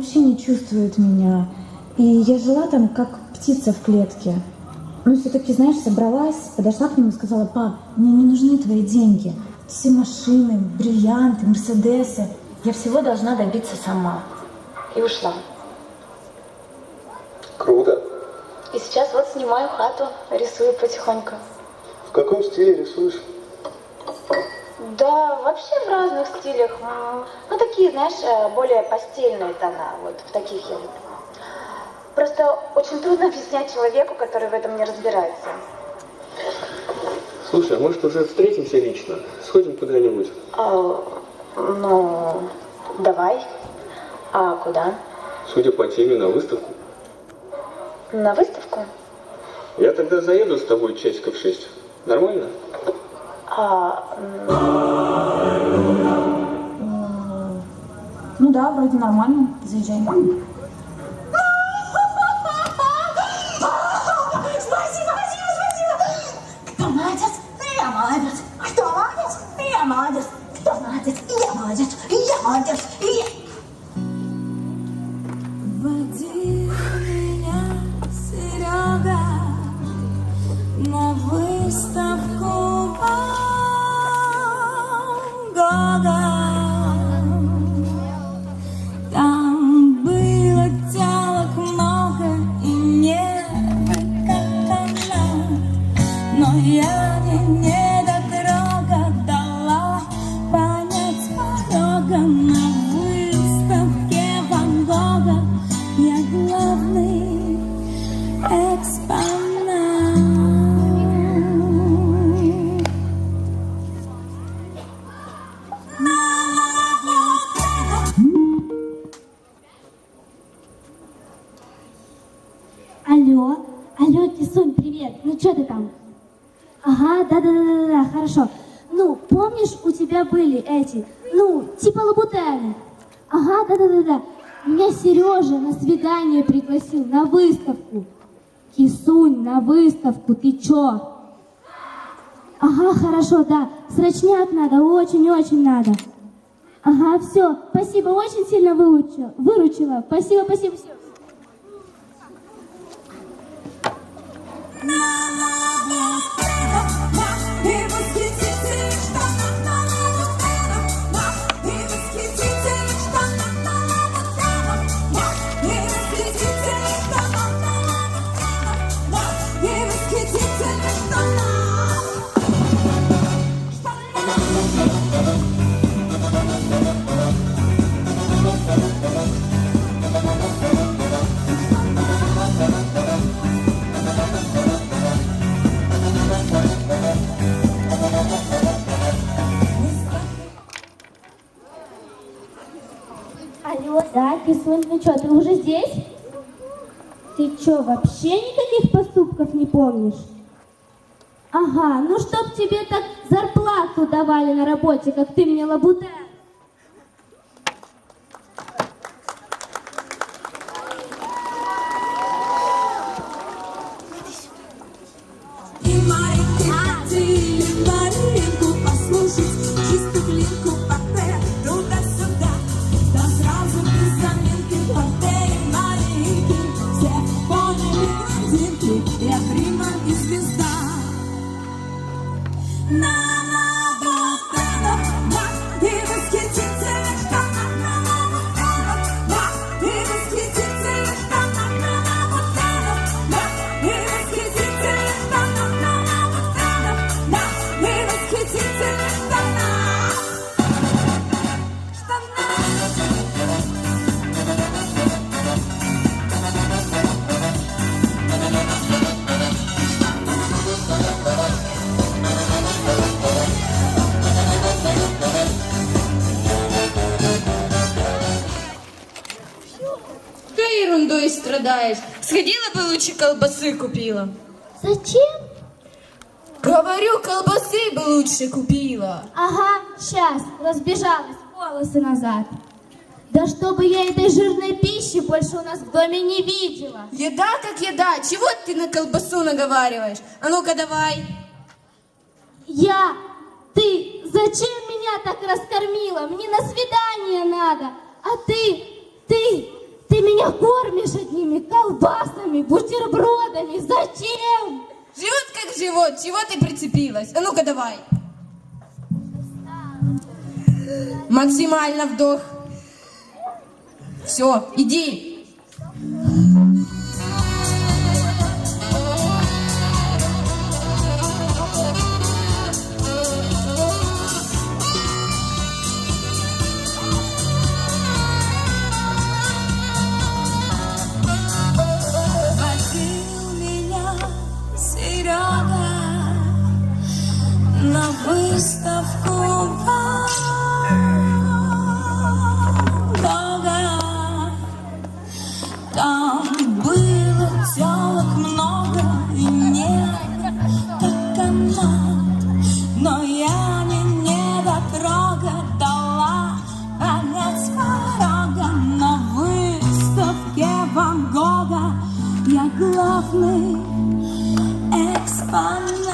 вообще не чувствует меня. И я жила там, как птица в клетке. Ну, все-таки, знаешь, собралась, подошла к нему и сказала, пап, мне не нужны твои деньги. Все машины, бриллианты, мерседесы. Я всего должна добиться сама. И ушла. Круто. И сейчас вот снимаю хату, рисую потихоньку. В каком стиле рисуешь? Да, вообще в разных стилях. Ну, такие, знаешь, э, более постельные тона. Вот в таких я люблю. Просто очень трудно объяснять человеку, который в этом не разбирается. Слушай, а может уже встретимся лично? Сходим куда-нибудь? А, ну, давай. А куда? Судя по теме, на выставку. На выставку? Я тогда заеду с тобой часиков шесть. Нормально? А, ну да, вроде нормально. Заезжай. Спасибо, спасибо, спасибо. Кто молодец? Я молодец. Кто молодец? Я молодец. Кто молодец? Я молодец. Я молодец. Я... что ты там? Ага, да-да-да-да, хорошо. Ну, помнишь, у тебя были эти, ну, типа лабутены? Ага, да-да-да-да. Меня Сережа на свидание пригласил, на выставку. Кисунь, на выставку, ты чё? Ага, хорошо, да. Срочняк надо, очень-очень надо. Ага, все, спасибо, очень сильно выручила. выручила. Спасибо, спасибо, все. И Ну что, ты уже здесь? Ты что, вообще никаких поступков не помнишь? Ага, ну чтоб тебе так зарплату давали на работе, как ты мне лабуте. Что ерундой страдаешь? Сходила бы лучше колбасы купила. Зачем? Говорю, колбасы бы лучше купила. Ага, сейчас, разбежалась, волосы назад. Да чтобы я этой жирной пищи больше у нас в доме не видела. Еда как еда. Чего ты на колбасу наговариваешь? А ну-ка давай. Я, ты, зачем меня так раскормила? Мне на свидание надо. А ты, ты, меня кормишь одними колбасами, бутербродами. Зачем? Живот как живот, чего ты прицепилась? А ну-ка давай. Максимально вдох. Все, иди. Бога, як главний експонат.